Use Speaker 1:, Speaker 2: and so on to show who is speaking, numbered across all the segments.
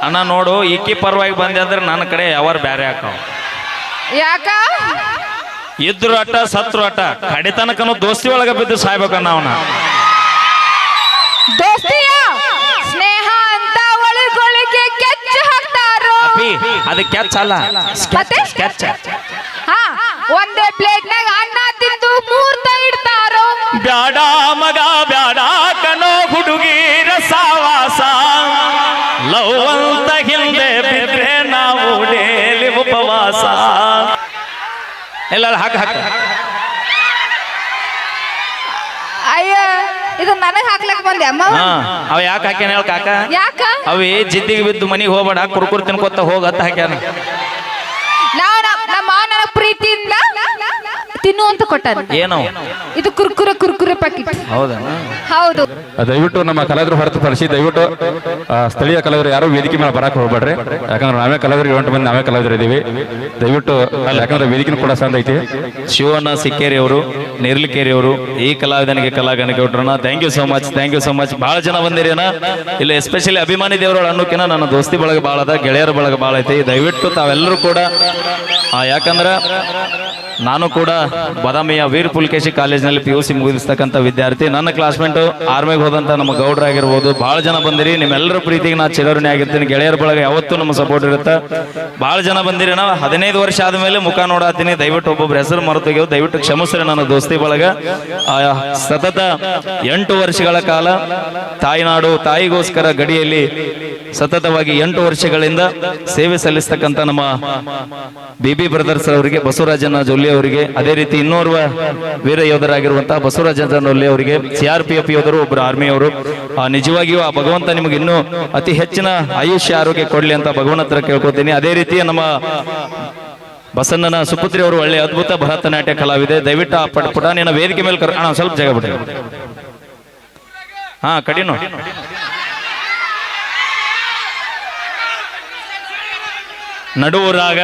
Speaker 1: ಅಣ್ಣ ನೋಡು ಇಕ್ಕಿ ಪರವಾಗಿ ಬಂದೆ ಅಂದ್ರೆ ನನ್ನ ಕಡೆ ಯಾವಾರ ಬ್ಯಾರೆ ಹಾಕಾವ.
Speaker 2: ಯಾಕ?
Speaker 1: ಇದ್ರು ಅಟ ಸತ್ರು ಅಟ ಕಡಿತನಕನು ದೋಸ್ತಿ ಒಳಗ ಬಿದ್ದು ಸಾಯ್ಬೇಕನ್ನ ಅವನ.
Speaker 2: ದೋಸ್ತಿಯ? ಸ್ನೇಹ ಅಂತ ಒಳಗೊಳಗೆ ಕೆಚ್ಚ ಹಾಕ್ತಾರೋ?
Speaker 1: ಅಪ್ಪಿ ಅದು ಕ್ಯಾಚ್ ಅಲ್ಲ
Speaker 2: ಸ್ಕೆಚ್
Speaker 1: ಕ್ಯಾಚ್
Speaker 2: ಹಾ ಒಂದೇ ಪ್ಲೇಟ್ನಾಗ ಅನ್ನ ತಿಂದು ಮೂರ್ತ ಇಡ್ತಾರೋ?
Speaker 1: ಬ್ಯಾಡ ಮಗ ಬ್ಯಾಡ ಇಲ್ಲ, ಹಾಕ ಹಾಕ.
Speaker 2: ಅಯ್ಯ ಇದು ನನಗೆ ಹಾಕ್ಲಕ್ ಬಂದೆ ಅಮ್ಮ.
Speaker 1: ಹಾ ಅವ ಯಾಕೆ ಹಾಕ್ಯಾನ ಹೇಳ ಕಾಕ?
Speaker 2: ಯಾಕ?
Speaker 1: ಅವಿ ಜಿದ್ದಿಗೆ ಬಿದ್ದು ಮನೆಗೆ ಹೋಗ್ಬೇಡ ಕುರ್ಕುರ್ ತಿನ್ಕೊತ ಹೋಗ ಅಂತ ಹಾಕ್ಯಾನ.
Speaker 2: ನಾವು ನಮ್ಮ ಪ್ರೀತಿಯಿಂದ ತಿನ್ನು ಅಂತ ಕೊಟ್ಟಾನ.
Speaker 1: ಏನೋ.
Speaker 2: ಇದು ಕುರ್ಕುರೆ ಕುರ್ಕುರೆ ಪ್ಯಾಕೆಟ್
Speaker 1: ಹೌದಾ?
Speaker 2: ಹೌದು.
Speaker 3: ದಯವಿಟ್ಟು ನಮ್ಮ ಕಲಾವಿದರು ಹೊರತುಪಡಿಸಿ ದಯವಿಟ್ಟು ಆ, ಸ್ಥಳೀಯ ಕಲಾವಿದರು ಯಾರು ವೇದಿಕೆ ಮೇಲೆ ಬರಕ್ ಹೋಗ್ಬೇಡ್ರಿ. ಯಾಕಂದ್ರೆ ನಾವೇ ಕಲಾವಿದರು ಇವೆಂಟ್ ಮಂದಿ ನಾವೇ ಕಲಾವಿದರು ಇದೀವಿ ದಯವಿಟ್ಟು ಯಾಕಂದ್ರೆ ವೇದಿಕೆ ಕೂಡ ಸಂದ ಐತಿ.
Speaker 1: ಶಿವಣ್ಣ ಸಿಕ್ಕೇರಿ ಅವರು ನೇರ್ಲಿಕೇರಿ ಅವರು ಈ ಕಲಾವಿದನಿಗೆ ಕಲಾಗಣಿಕೆ ಕೊಟ್ರಣ thank you so much thank you so much ಬಹಳ ಜನ ಬಂದಿರೇನ ಇಲ್ಲಿ ಎಸ್ಪೆಷಲಿ ಅಭಿಮಾನಿ ದೇವರೊಳ ಅನ್ನೋಕಿನ ನನ್ನ ದೋಸ್ತಿ ಬಳಗ ಭಾಳ ಅದ ಗೆಳೆಯರ ಬಳಗ ಭಾಳ ಐತಿ. ದಯವಿಟ್ಟು ತಾವೆಲ್ಲರೂ ಕೂಡ ಆ, ಯಾಕಂದ್ರ ನಾನು ಕೂಡ ಬದಾಮಿಯ ವೀರ್ ಪುಲ್ಕೇಶಿ ಕಾಲೇಜಿನಲ್ಲಿ ಪಿ ಯು ಸಿ ಮುಗಿಸ್ತಕ್ಕಂಥ ವಿದ್ಯಾರ್ಥಿ. ನನ್ನ ಕ್ಲಾಸ್ಮೇಟು ಆರ್ಮಿಗೆ ಹೋದಂಥ ನಮ್ಮ ಗೌಡ್ರಾಗಿರ್ಬೋದು ಭಾಳ ಜನ ಬಂದಿರಿ. ನಿಮ್ಮೆಲ್ಲರ ಪ್ರೀತಿಗೆ ನಾ ಚಿರಋಣಿ ಆಗಿರ್ತೀನಿ. ಗೆಳೆಯರ ಬಳಗ ಯಾವತ್ತೂ ನಮ್ಮ ಸಪೋರ್ಟ್ ಇರುತ್ತೆ. ಭಾಳ ಜನ ಬಂದಿರಿ ನಾವು ಹದಿನೈದು ವರ್ಷ ಆದಮೇಲೆ ಮುಖ ನೋಡಾತೀನಿ. ದಯವಿಟ್ಟು ಒಬ್ಬೊಬ್ರ ಹೆಸರು ಮರೆತೋಗ್ಯವು ದಯವಿಟ್ಟು ಕ್ಷಮಿಸ್ರಿ ನನ್ನ ದೋಸ್ತಿ ಬಳಗ. ಸತತ ಎಂಟು ವರ್ಷಗಳ ಕಾಲ ತಾಯಿನಾಡು ತಾಯಿಗೋಸ್ಕರ ಗಡಿಯಲ್ಲಿ ಸತತವಾಗಿ ಎಂಟು ವರ್ಷಗಳಿಂದ ಸೇವೆ ಸಲ್ಲಿಸ್ತಕ್ಕಂಥ ನಮ್ಮ ಬಿ ಬಿ ಬ್ರದರ್ಸ್ ಅವರಿಗೆ ಬಸವರಾಜನ ಜೊಲ್ಲೆ ಅವರಿಗೆ, ಅದೇ ರೀತಿ ಇನ್ನೋರ್ವ ವೀರ ಯೋಧರಾಗಿರುವಂತಹ ಬಸವರಾಜ ಜೊಲ್ಲೆ ಅವರಿಗೆ ಸಿ ಆರ್ ಪಿ ಎಫ್ ಯೋಧರು ಒಬ್ಬರು ಆರ್ಮಿಯವರು ನಿಜವಾಗಿಯೂ ಆ ಭಗವಂತ ನಿಮಗೆ ಇನ್ನೂ ಅತಿ ಹೆಚ್ಚಿನ ಆಯುಷ್ಯ, ಆರೋಗ್ಯ ಕೊಡಲಿ ಅಂತ ಭಗವನ್ ಹತ್ರ ಕೇಳ್ಕೊತೀನಿ. ಅದೇ ರೀತಿ ನಮ್ಮ ಬಸಣ್ಣನ ಸುಪುತ್ರಿ ಅವರು ಒಳ್ಳೆ ಅದ್ಭುತ ಭರತನಾಟ್ಯ ಕಲಾವಿದೆ. ದಯವಿಟ್ಟು ಆ ಪುಟಾಣಿನ ವೇದಿಕೆ ಮೇಲೆ ಕರ್ ಸ್ವಲ್ಪ ಜಾಗ ಬಿಡ್ರಿ. ಹಾ, ಕಡಿನು. ನಡುವರಾಗ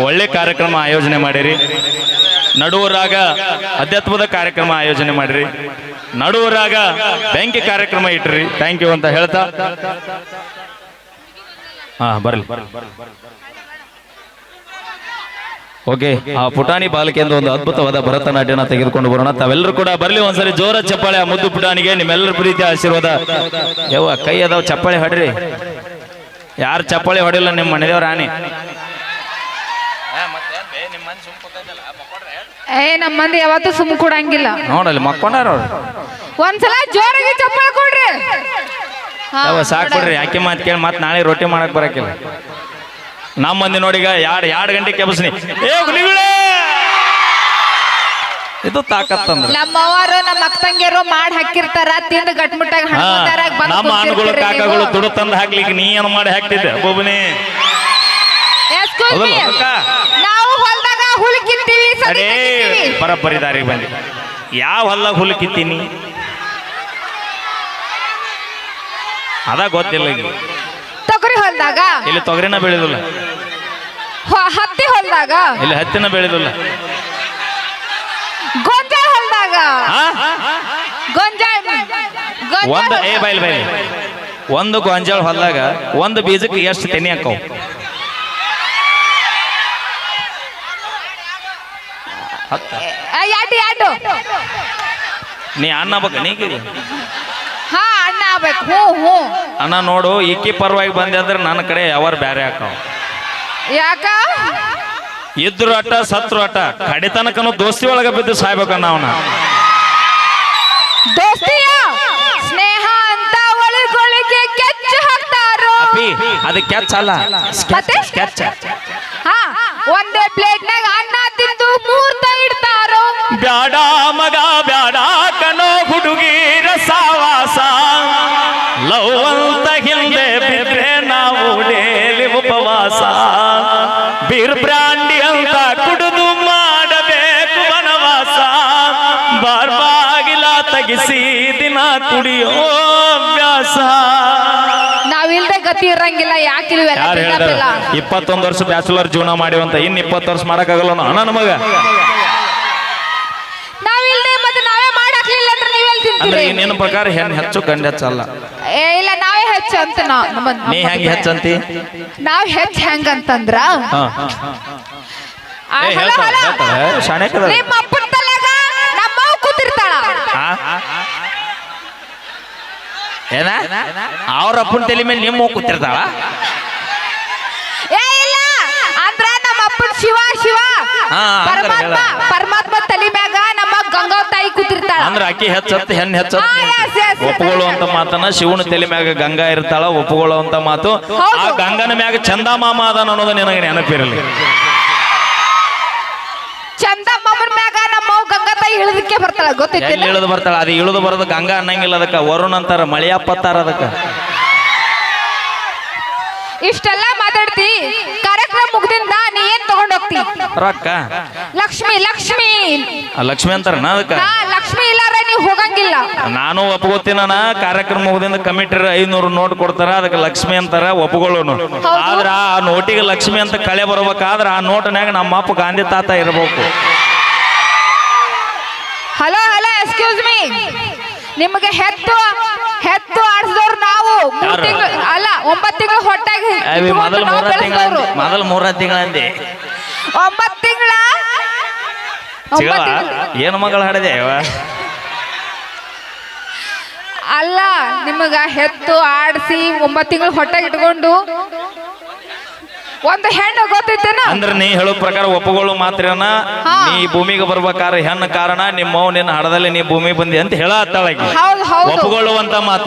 Speaker 1: ಒಳ್ಳೆ ಕಾರ್ಯಕ್ರಮ ಆಯೋಜನೆ ಮಾಡಿರಿ. ನಡುವರಾಗ ಅಧ್ಯಾತ್ಮದ ಕಾರ್ಯಕ್ರಮ ಆಯೋಜನೆ ಮಾಡಿರಿ. ನಡುವರಾಗ ಬ್ಯಾಂಕಿ ಕಾರ್ಯಕ್ರಮ ಇಟ್ರಿ ಥ್ಯಾಂಕ್ ಯು ಅಂತ ಹೇಳ್ತಾ. ಹಾ, ಬರಲಿ. ಓಕೆ ಆ ಪುಟಾಣಿ ಬಾಲಕಿಯಿಂದ ಒಂದು ಅದ್ಭುತವಾದ ಭರತನಾಟ್ಯನ ತೆಗೆದುಕೊಂಡು ಬರೋಣ. ತಾವೆಲ್ಲರೂ ಕೂಡ ಬರಲಿ ಒಂದ್ಸರಿ ಜೋರ ಚಪ್ಪಾಳೆ, ಆ ಮುದ್ದು ಪುಟಾಣಿಗೆ. ನಿಮ್ಮೆಲ್ಲರ ಪ್ರೀತಿ ಆಶೀರ್ವಾದ. ಯಾವ ಕೈ ಅದಾವ, ಚಪ್ಪಾಳೆ ಹೊಡ್ರಿ. ಯಾರು ಚಪ್ಪಾಳಿ ಹೊಡಿಲ್ಲ ನಿಮ್ಮ ಮನೆದೇವ್ ಆನೆ
Speaker 2: ಏ ನಮ್ಮ ಮಂದಿ ಯಾವತ್ತೂ ಸುಮ್ ಕೊಡಂಗಿಲ್ಲ.
Speaker 1: ನೋಡಲ್ಲಿ ಮಕ್ಕೊಂಡಾರ ಅವ್ರು.
Speaker 2: ಒಂದ್ಸಲ ಜೋರಾಗಿ ಚಪ್ಪಾಳಿ ಕೊಡ್ರಿ.
Speaker 1: ಯಾವ ಸಾಕ್ ಬಿಡ್ರಿ ಯಾಕೆ ಮಾತು ಕೇಳಿ ಮತ್ತೆ ನಾಳೆ ರೊಟ್ಟಿ ಮಾಡಕ್ ಬರಕಿಲ್ಲ. ನಮ್ಮ ಮಂದಿ ನೋಡಿಗ ಎರಡು ಎರಡು ಗಂಟೆ ಕೆಬಸ್ನಿ. ಏ ಹುಲಿಗಳೇ! ಇದು ತಾಕತ್ತಂದ್ರ.
Speaker 2: ನಮ್ಮ ನಮ್ಮ ಅಕ್ಕ ತಂಗಿಯರು ಮಾಡಿ ಹಾಕಿರ್ತಾರ ತಿಂದು ಗಟ್ಮುಟ್ಟಾಗ
Speaker 1: ಹಾ,
Speaker 2: ಹಣ್ಣುದಾರಾಗ
Speaker 1: ನಮ್ಮ ಹಣ್ಣುಗಳು ಕಾಕಗಳು. ದುಡ್ಡು ತಂದು ಹಾಕ್ಲಿಕ್ಕೆ ನೀ ಏನು ಮಾಡಿ ಹಾಕ್ತಿದ್ದೆ? ಅಕ್ಕ?
Speaker 2: ನಾವು ಹೊಲ್ದಾಗ ಹುಲ್ ಕಿತ್ತೀವಿ
Speaker 1: ಅಡೇ ಬರಬ್ಬರಿ ದಾರಿಗೆ ಬಂದಿ. ಯಾವ ಹೊಲ್ದಾಗ ಹುಲ್ ಕಿತ್ತೀನಿ? ಅದ ಗೊತ್ತಿಲ್ಲ ಈಗ
Speaker 2: ತೊಗರಿ ಹೊಲ್ದಾಗ?
Speaker 1: ಇಲ್ಲಿ ತೊಗರಿನ ಬೆಳೆದಿಲ್ಲ.
Speaker 2: ಹತ್ತಿ ಹೊಲ್ದಾಗ?
Speaker 1: ಇಲ್ಲಿ ಹತ್ತಿನ ಬೆಳೆದಿಲ್ಲ?
Speaker 2: ಗೊಂಜಾಳ.
Speaker 1: ಒಂದು ಏ. ಬೈಲ್ ಬೈಲ್. ಒಂದು ಗೊಂಜಾಳ ಹೊಲ್ದಾಗ ಒಂದು ಬೀಜಕ್ಕೆ ಎಷ್ಟು ತೆನಿ ಹಾಕವು
Speaker 2: ಯಾಡು ಯಾಡು
Speaker 1: ನೀ ಅಣ್ಣ ಬೇಕು ನೀ
Speaker 2: ಹಾ ಅಣ್ಣ ಆಗ್ಬೇಕು. ಹ್ಞೂ ಹ್ಞೂ.
Speaker 1: ಅಣ್ಣ ನೋಡು ಇಕ್ಕಿ ಪರವಾಗಿ ಬಂದೆ ಅಂದ್ರೆ ನನ್ನ ಕಡೆ ಯಾವಾರ ಬ್ಯಾರೆ ಹಾಕೋ.
Speaker 2: ಯಾಕ?
Speaker 1: ಇದ್ರು ಅಟ ಸತ್ರು ಅಟ ಕಡಿತನಕನು ದೋಸ್ತಿ ಒಳಗ ಬಿದ್ದು ಸಾಯ್ಬೇಕ ನಾವನ
Speaker 2: ದೋಸ್ತಿಯ ಸ್ನೇಹ ಅಂತ ಒಳಗೊಳಗೆ ಕೆಚ್ಚ ಹಾಕ್ತಾರೋ?
Speaker 1: ಅದು ಕ್ಯಾಚ್ ಅಲ್ಲ? ಕ್ಯಾಚ್
Speaker 2: ಹಾ ಒಂದೇ ಪ್ಲೇಟ್ನಾಗ ಅನ್ನ ತಿಂದು ಮೂರ್ತ ಇಡ್ತಾರೋ?
Speaker 1: ಬ್ಯಾಡ ಮಗ ಬ್ಯಾಡ ಕನೋ ಹುಡುಗಿರ ಸಾವಾಸ ಲವ್ ಅಂತ ಹಿಂದೆ ಬಿದ್ರೆ ನಾವು ಡೇಲಿ ಉಪವಾಸ. ಬೀರ್ ಬ್ರಾಂಡಿ ತಗಿಸಿ ದಿನ ಕುಡಿಯೋ ವ್ಯಾಸ.
Speaker 2: ನಾವಿಲ್ದೆ ಗತಿ ಇರಂಗಿಲ್ಲ ಯಾಕೆ
Speaker 1: ಯಾರು ಹೇಳಿದಾರೆ ಇಪ್ಪತ್ತೊಂದು ವರ್ಷ ಬ್ಯಾಚುಲರ್ ಜೀವನ ಮಾಡಿವಂತ ಇನ್ ಇಪ್ಪತ್ತು ವರ್ಷ ಮಾಡಕ್ಕಾಗಲ್ಲ ಅಣ್ಣ ನಮಗ.
Speaker 2: ನಾವಿಲ್ದೆ ಮತ್ತೆ ನಾವೇ ಮಾಡಾಕ್ಲಿಲ್ಲ ಅಂದ್ರೆ ನೀವೆಲ್ಲಿ
Speaker 1: ಅಂದ್ರೆ
Speaker 2: ತಿಂತೀರಿ?
Speaker 1: ನಿನ್ನ ಪ್ರಕಾರ ಹೆಚ್ಚು ಗಂಡ ಹೆಚ್ಚಲ್ಲ
Speaker 2: ಏ ಇಲ್ಲ ನಾವೇ ಹೆಚ್ಚ ಅಂತ ನಾ ನಮ್ಮ ನಮ್ಮ
Speaker 1: ನೀ ಹೆಂಗ್ ಹೆಚ್ಚಂತಿ?
Speaker 2: ನಾವ್ ಹೆಚ್ಚ ಹೆಂಗಂತಂದ್ರ?
Speaker 1: ಹಾ.
Speaker 2: ಆ,
Speaker 1: ಏ,
Speaker 2: ಹಲೋ,
Speaker 1: ಹೇಳ್ತಾಳೆ,
Speaker 2: ಹಲೋ.
Speaker 1: ಹೇಳ್ತಾಳೆ. ಶಾಣೆ ಕದ.
Speaker 2: ನಿಮ್ಮ ಅಪ್ಪನ ತಲೆಗ ನಮ್ಮ ಅವ್ವ ಕೂತಿರ್ತಾಳ
Speaker 1: ಆ? ಏನ? ಅವ್ರ ಅಪ್ಪನ ತಲೆ ಮೇಲೆ ನಿಮ್ಮ ಹೋಗಿ ಕೂತಿರ್ತಾಳ
Speaker 2: ಏ ಇಲ್ಲ. ಅಂದ್ರ ನಮ್ಮ ಅಪ್ಪನ ಶಿವ ಶಿವ.
Speaker 1: ಹಾ, ಹಂಗಾರ
Speaker 2: ಪರಮಾತ್ಮ
Speaker 1: ಹೇಳ.
Speaker 2: ಪರಮಾತ್ಮ ತಲೆ ಮ್ಯಾಗ ನಮ್ಮ ಗಂಗಾ ತಾಯಿ ಕೂತಿರ್ತಾಳ.
Speaker 1: ಅಂದ್ರ ಅಕ್ಕಿ ಹೆಚ್ಚತ್ ಹೆಣ್ ಹೆಚ್ಚತ್
Speaker 2: ಹಾ, yes, yes, yes.
Speaker 1: ಒಪ್ಪುಕೊಳ್ಳುವಂತ ಮಾತನ್ನ ಶಿವನ ತಲೆ ಮ್ಯಾಗ ಗಂಗಾ ಇರ್ತಾಳ ಒಪ್ಪುಕೊಳ್ಳುವಂತ ಮಾತು.
Speaker 2: ಹೌದು.
Speaker 1: ಆ ಗಂಗನ ಮ್ಯಾಗ ಚಂದ ಮಾಮ ಅದಾನ ಅನ್ನೋದು ನಿನಗೆ ನೆನಪಿರಲಿ.
Speaker 2: ಚಂದ ಮಾಮನ ಮ್ಯಾಗ ನಮ್ಮ ಅವ್ವ ಗಂಗಾ ತಾಯಿ ಇಳಿದಕ್ಕೆ ಬರ್ತಾಳ
Speaker 1: ಎಲ್ಲಿ
Speaker 2: ಗೊತ್ತೈತಿ
Speaker 1: ಇಳಿದು ಬರ್ತಾಳ? ಅದು ಇಳಿದು ಬರೋದು ಗಂಗಾ ಅನ್ನಂಗಿಲ್ಲ ಅದಕ್ಕ ವರುಣ್ ಅಂತಾರ ಮಳಿಯಪ್ಪತ್ತಾರ ಅದಕ್ಕ.
Speaker 2: ಇಷ್ಟೆಲ್ಲ ಮಾತಾಡ್ತಿ ಕಾರ್ಯಕ್ರಮ ಮುಗ್ದಿಂದ ನೀ ಏನ್ ತಗೊಂಡ್ ಹೋಗ್ತಿ?
Speaker 1: ರೊಕ್ಕ?
Speaker 2: ಲಕ್ಷ್ಮಿ ಲಕ್ಷ್ಮಿ.
Speaker 1: ಆ ಲಕ್ಷ್ಮಿ ಅಂತಾರ ಅದಕ್ಕ?
Speaker 2: ನಾ ಲಕ್ಷ್ಮಿ ಇಲ್ಲಾರ ನೀವ್ ಹೋಗಂಗಿಲ್ಲ.
Speaker 1: ನಾನು ಒಪ್ಕೋತೀನ ಕಾರ್ಯಕ್ರಮ ಮುಗಿದಿಂದ ಕಮಿಟಿ ಐನೂರು ನೋಟ್ ಕೊಡ್ತಾರ ಅದಕ್ಕೆ ಲಕ್ಷ್ಮಿ ಅಂತಾರ ಒಪ್ಕೊಳ್ಳೋನು. ಆದ್ರ ಆ ನೋಟಿಗೆ ಲಕ್ಷ್ಮಿ ಅಂತ ಕಳೆ ಬರ್ಬೇಕಾದ್ರ ಆ ನೋಟ್ನ್ಯಾಗ ನಮ್ಮ ಅಪ್ಪ ಗಾಂಧಿ ತಾತ ಇರ್ಬೇಕು.
Speaker 2: ಎಕ್ಸ್ಕ್ಯೂಸ್ ಮೀ ನಿಮಗೆ ಹೆತ್ತು ಹೆತ್ತು ಆಡ್ಸಿದವ್ರು ನಾವು. ಮೂರ್
Speaker 1: ಯಾರು?
Speaker 2: ತಿಂಗಳು ಅಲ್ಲ ಒಂಬತ್ತು ತಿಂಗಳು ಹೊಟ್ಟಾಗಿ
Speaker 1: ಮೊದಲ ಮೂರ ತಿಂಗಳ
Speaker 2: ಮೊದಲು
Speaker 1: ಮೊದಲ ಮೂರ ತಿಂಗಳ? ಅಂದೆ
Speaker 2: ಒಂಬತ್ತು ತಿಂಗಳ.
Speaker 1: ಏನು ಮಗಳು ಹಾಡಿದೆ?
Speaker 2: ಅಲ್ಲ ನಿಮಗ ಹೆತ್ತು ಆಡಿಸಿ ಒಂಬತ್ತು ತಿಂಗಳು ಹೊಟ್ಟೆಗೆ ಇಟ್ಕೊಂಡು ಒಂದು ಹೆಣ್ಣು ಗೊತ್ತೈತೇನ
Speaker 1: ಅಂದ್ರೆ ನೀ ಹೇಳೋ ಪ್ರಕಾರ ಒಪ್ಪುಗಳು ಮಾತ್ರನ ನೀ ಭೂಮಿಗೆ ಬರ್ಬೇಕಾದ್ರೆ ಹೆಣ್ಣು ಕಾರಣ ನಿಮ್ಮ ನಿನ್ನ ಹಡದಲ್ಲಿ ನೀ ಭೂಮಿ ಬಂದಿ ಅಂತ ಹೇಳ
Speaker 2: ಹೌದು ಹೌದು.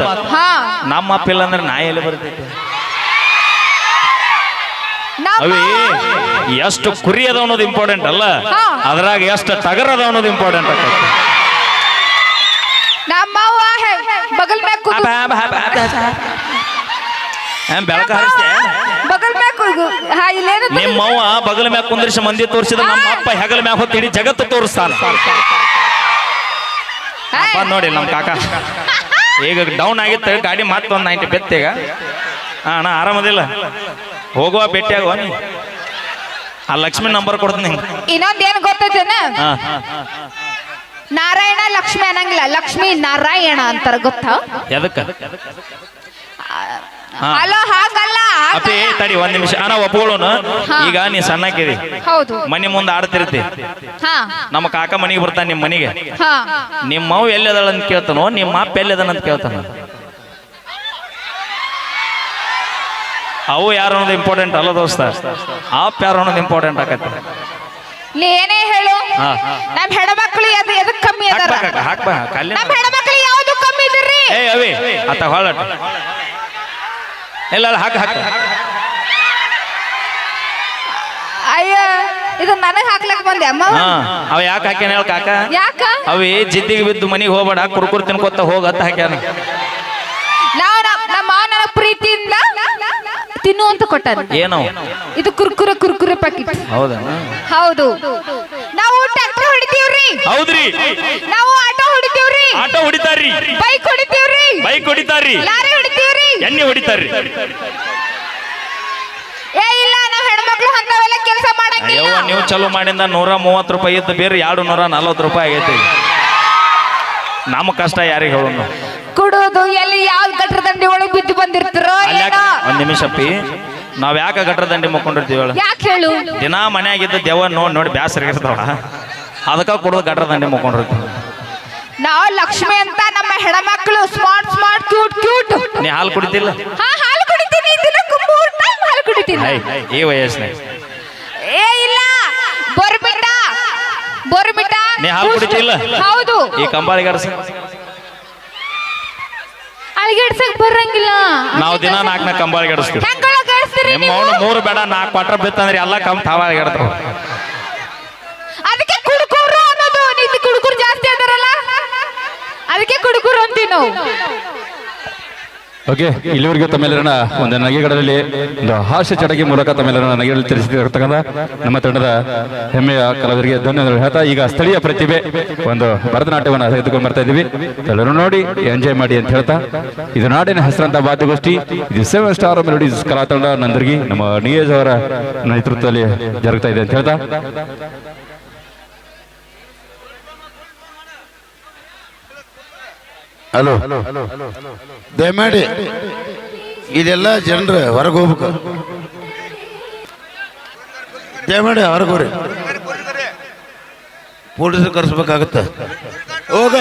Speaker 1: ಮಾತು.
Speaker 2: ಹಾ.
Speaker 1: ನಮ್ಮ ಅಪ್ಪಿಲ್ಲ ಅಂದ್ರೆ ನಾ ಎಲ್ಲಿ ಬರ್ತೈತೆ?
Speaker 2: ನಮ್ಮ
Speaker 1: ಅವಿ ಎಷ್ಟು ಕುರಿ ಅದ ಅನ್ನೋದು ಇಂಪಾರ್ಟೆಂಟ್ ಅಲ್ಲ?
Speaker 2: ಹಾ.
Speaker 1: ಅದ್ರಾಗ ಎಷ್ಟು ಟಗರ್ ಅದ ಅನ್ನೋದು ಇಂಪಾರ್ಟೆಂಟ್ ಆಕೈತಿ.
Speaker 2: ನಮ್ಮವ್ವ ಹೆ- ಬಗಲ್ ಮ್ಯಾಗ ಕೂತು
Speaker 1: ಬೆಳಕ ಹರಿಸ್ತೆ
Speaker 2: ಬಗಲ್ ಮ್ಯಾಗ ಬಗಲ್ ಹಾ ಇಲ್ಲೇನು
Speaker 1: ನಿಮ್ಮವ್ವ ಬಗಲ ಮ್ಯಾಗ ಕುಂದ್ರಿಸಿ ಮಂದಿ ತೋರಿಸಿದ ನಮ್ಮ ಅಪ್ಪ ಹೆಗಲ ಮ್ಯಾಗ ಹೊತ್ತು ಇಡೀ ಜಗತ್ತು ತೋರಿಸ್ತಾನ. ಅಪ್ಪ ನೋಡಿ ನಮ್ಮ ಕಾಕ. ಈಗ ಡೌನ್ ಆಗಿತ್ತು ಗಾಡಿ ಮತ್ತೆ ಒಂದು ನೈಂಟಿ ಬೆತ್ತೀಗ. ಹಾ ಅಣ್ಣ ಆರಾಮದಿಲ್ಲ? ಹೋಗುವ ಭೇಟಿ ಆಗುವ ಆ ಲಕ್ಷ್ಮಿ ನಂಬರ್ ಕೊಡ್ತೀನಿ ಇನ್ನೊಂದೇನು
Speaker 2: ಇನ್ನೊಂದ್ ಏನ್ ಗೊತ್ತೈತೇನ ನಾರಾಯಣ ಲಕ್ಷ್ಮಿ ಅನ್ನಂಗಿಲ್ಲ. ಲಕ್ಷ್ಮಿ ನಾರಾಯಣ ಅಂತಾರ ಗೊತ್ತಾ?
Speaker 1: ಎದಕ್ಕ? ಹಾ.
Speaker 2: ಅಲ್ಲ ಹಾಗಲ್ಲ
Speaker 1: ಅಪ್ಪಿ. ತಡಿ ಒಂದ್ ನಿಮಿಷ. ಅಣ್ಣ ಒಪ್ಕೊಳ್ಳೋನು ಈಗ ನೀ ಸಣ್ಣಕ್ಕಿದಿ
Speaker 2: ಹೌದು.
Speaker 1: ಮನೆ ಮುಂದೆ ಆಡ್ತಿರ್ತಿ.
Speaker 2: ಹಾ.
Speaker 1: ನಮ್ಮ ಕಾಕ ಮನೆಗೆ ಬರ್ತಾನೆ ನಿಮ್ಮ ಮನೆಗೆ.
Speaker 2: ಹಾ.
Speaker 1: ನಿಮ್ಮ ಅವ್ ಎಲ್ಲದಳ ಅಂತ ಕೇಳ್ತಾನೋ ನಿಮ್ಮ ಅಪ್ಪ ಎಲ್ಲಿದಾನ ಅಂತ ಕೇಳ್ತಾನ. ಅವು ಯಾರು ಅನ್ನೋದು ಇಂಪಾರ್ಟೆಂಟ್ ಅಲ್ಲ ದೋಸ್ತ. ಅಪ್ಪ ಯಾರು ಅನ್ನೋದು ಇಂಪಾರ್ಟೆಂಟ್ ಆಕತ್ತೆ.
Speaker 2: ನೀ ಏನೇ ಹೇಳು.
Speaker 1: ಹಾ.
Speaker 2: ನಮ್ ಹೆಣ್ಮಕ್ಳು ಎದ್ ಎದಕ್ ಕಮ್ಮಿ ಅದಾರ?
Speaker 1: ಹಾಕ್ಬೇಕ ಹಾಕ್ಬಾ ಕಲ್ಯಾಣ
Speaker 2: ನಮ್ ಹೆಣ್ಮಕ್ಳು ಯಾವ್ದು ಕಮ್ಮಿ ಇದ್ರಿ?
Speaker 1: ಏ ಅವಿ ಅತ್ತ ಹೊಳಟ ಇಲ್ಲ ಹಾಕಿ ಹಾಕ.
Speaker 2: ಅಯ್ಯ ಇದು ನನಗೆ ಹಾಕ್ಲಕ್ ಬಂದೆ ಅಮ್ಮ.
Speaker 1: ಹಾ ಅವ ಯಾಕೆ ಹಾಕ್ಯಾನ ಹೇಳ ಕಾಕ?
Speaker 2: ಯಾಕ?
Speaker 1: ಅವಿ ಜಿದ್ದಿಗೆ ಬಿದ್ದು ಮನೆಗೆ ಹೋಗ್ಬೇಡ ಕುರ್ಕುರ್ ತಿನ್ಕೋತ ಹೋಗ ಅಂತ ಹಾಕ್ಯಾನ.
Speaker 2: ನಾವು ನಮ್ಮ ಮಾವ ನನಗ್ ಪ್ರೀತಿಯಿಂದ ತಿನ್ನು ಅಂತ ಕೊಟ್ಟಾನ.
Speaker 1: ಏನೋ?
Speaker 2: ಇದು ಕುರ್ಕುರೆ ಕುರ್ಕುರೆ ಪ್ಯಾಕೆಟ್
Speaker 1: ಹೌದಾ?
Speaker 2: ಹೌದು. ನಾವು ಟ್ರ್ಯಾಕ್ಟರ್ ಹೊಡಿತೀವ್ರಿ.
Speaker 1: ಹೌದ್ರಿ.
Speaker 2: ನಾವು ಆಟೋ ಹೊಡಿತೀವ್ರಿ.
Speaker 1: ಆಟೋ ಹೊಡಿತಾರ್ರಿ.
Speaker 2: ಬೈಕ್ ಹೊಡಿತೀವ್ರಿ.
Speaker 1: ಬೈಕ್ ಹೊಡಿತಾರ್ರಿ.
Speaker 2: ಲಾರಿ ಹೊಡಿತೀವ್ರಿ
Speaker 1: ಎಣ್ಣೆ ಹೊಡಿತಾರ್ರಿ.
Speaker 2: ಏ ಇಲ್ಲ ನಾವ್ ಹೆಣ್ಮಕ್ಳು ಅಂತವೆಲ್ಲ ಕೆಲಸ ಮಾಡಂಗಿಲ್ಲ.
Speaker 1: ಅಯ್ಯವ್ವ ನೀವು ಚಲೋ ಮಾಡಿಂದ ನೂರ ಮೂವತ್ತು ರೂಪಾಯಿ ಇತ್ತು ಬೇರೆ ಎರಡು ನೂರ ನಲ್ವತ್ತು ರೂಪಾಯಿ ಆಗೈತಿ. ನಮ್ಮ ಕಷ್ಟ ಯಾರಿಗೆ ಹೇಳೋಣ
Speaker 2: ಕುಡುದು ಎಲ್ಲಿ ಯಾವ್ದು ಗಟ್ರ ದಂಡಿ ಒಳಗ್ ಬಿದ್ದು ಬಂದಿರ್ತಿರೋ
Speaker 1: ಅಲ್ಲಿ
Speaker 2: ಏನೋ?
Speaker 1: ಒಂದ್ ನಿಮಿಷ ಅಪ್ಪಿ. ನಾವ್ ಯಾಕೆ ಗಟ್ರ ದಂಡಿ ಮುಕ್ಕೊಂಡಿರ್ತೀವಿ ಹೇಳು?
Speaker 2: ಯಾಕೆ ಹೇಳು?
Speaker 1: ದಿನ ಮನ್ಯಾಗಿದ್ದ ದೆವ್ವ ನೋಡಿ ನೋಡಿ ಬ್ಯಾಸರ ಇರ್ತಾವ ಅದಕ್ಕ ಕುಡಿದು ಗಟ್ರ ದಂಡಿ ಮುಕ್ಕೊಂಡಿರ್ತೀವಿ.
Speaker 2: ನಾವು ಲಕ್ಷ್ಮಿ ಅಂತ ನಮ್ಮ ಹೆಣ್ಮಕ್ಳು ಸ್ಮಾರ್ಟ್ ಸ್ಮಾರ್ಟ್ ಕ್ಯೂಟ್ ಕ್ಯೂಟ್
Speaker 1: ನೀ ಹಾಲು ಕುಡಿತಿಲ್ಲ?
Speaker 2: ಹಾ ಹಾಲು ಕುಡಿತೀನಿ. ದಿನಕ್ಕೆ ಮೂರು ಟೈಮ್ ಹಾಲು ಕುಡಿತೀನಿ.
Speaker 1: ಹೈ ಈ ವಯಸ್ಸಿನಾಗ
Speaker 2: ಏ ಇಲ್ಲ. ಬೋರ್ಮಿಟ ಬೋರ್ಮಿಟ
Speaker 1: ನೀ ಹಾಲು ಕುಡಿತಿಲ್ಲ?
Speaker 2: ಹೌದು.
Speaker 1: ಈ ಕಂಬಾಳಿ ಗಡಸ.
Speaker 2: ಅಳಿಗೆಡ್ಸಕ್ ಬರಂಗಿಲ್ಲ.
Speaker 1: ನಾವು ದಿನ ನಾಲ್ಕು ನಾಲ್ಕು ಕಂಬಾಳಿ ಗಡಿಸ್ತೀವಿ.
Speaker 2: ಹೆಂಗಳ ಗೆಡ್ಸ್ತೀರಿ
Speaker 1: ನಿಮ್ಮ
Speaker 2: ನೀವು.
Speaker 1: ಅವನು ಮೂರು ಬೇಡ ನಾಲ್ಕು ಕ್ವಾಟ್ರ್ ಬಿತ್ತಂದ್ರೆ ಎಲ್ಲ ಕಮ್ ತಾವ
Speaker 3: ಓಕೆ ಇಲ್ಲಿವರೆಗೂ ತಮ್ಮೆಲ್ಲರನ್ನ ಒಂದು ನಗೆಗಳಲ್ಲಿ ಒಂದು ಹಾಸ್ಯ ಚಟಗಿ ಮೂಲಕ ತಮ್ಮೆಲ್ಲರನ್ನ ನಗೆಗಳಲ್ಲಿ ತಿಳಿಸಿರ್ತಕ್ಕಂಥ ನಮ್ಮ ತಂಡದ ಹೆಮ್ಮೆಯ ಕಲಾವಿದರಿಗೆ ಧನ್ಯವಾದಗಳು. ಹೇಳ್ತಾ ಈಗ ಸ್ಥಳೀಯ ಪ್ರತಿಭೆ, ಒಂದು ಭರತನಾಟ್ಯವನ್ನು ತೆಗೆದುಕೊಂಡು ಬರ್ತಾ ಇದ್ದೀವಿ. ಎಲ್ಲರೂ ನೋಡಿ, ಎಂಜಾಯ್ ಮಾಡಿ ಅಂತ ಹೇಳ್ತಾ. ಇದು ನಾಡಿನ ಹೆಸರಂತ ವಾದ್ಯಗೋಷ್ಠಿ. ಇದು ಸೆವೆನ್ ಸ್ಟಾರ್ ಮೆಲೋಡೀಸ್ ಕಲಾ ತಂಡ ನಂದರ್ಗಿ ನಮ್ಮ ನಿಯೋಜ ಅವರ ನೇತೃತ್ವದಲ್ಲಿ ಜರುಗ್ತಾ ಇದೆ ಅಂತ ಹೇಳ್ತಾ.
Speaker 4: ಹಲೋ. ದಯಮಾಡಿ. ಇದೆಲ್ಲ ಜನರು ಹೊರಗೆ ಹೋಗ್ಬೇಕು ದಯಮಾಡಿ ಹೊರಗೆ ಹೋಗ್ರಿ ಪೊಲೀಸರು ಕರೆಸ್ಬೇಕಾಗತ್ತ. ಹೋಗ.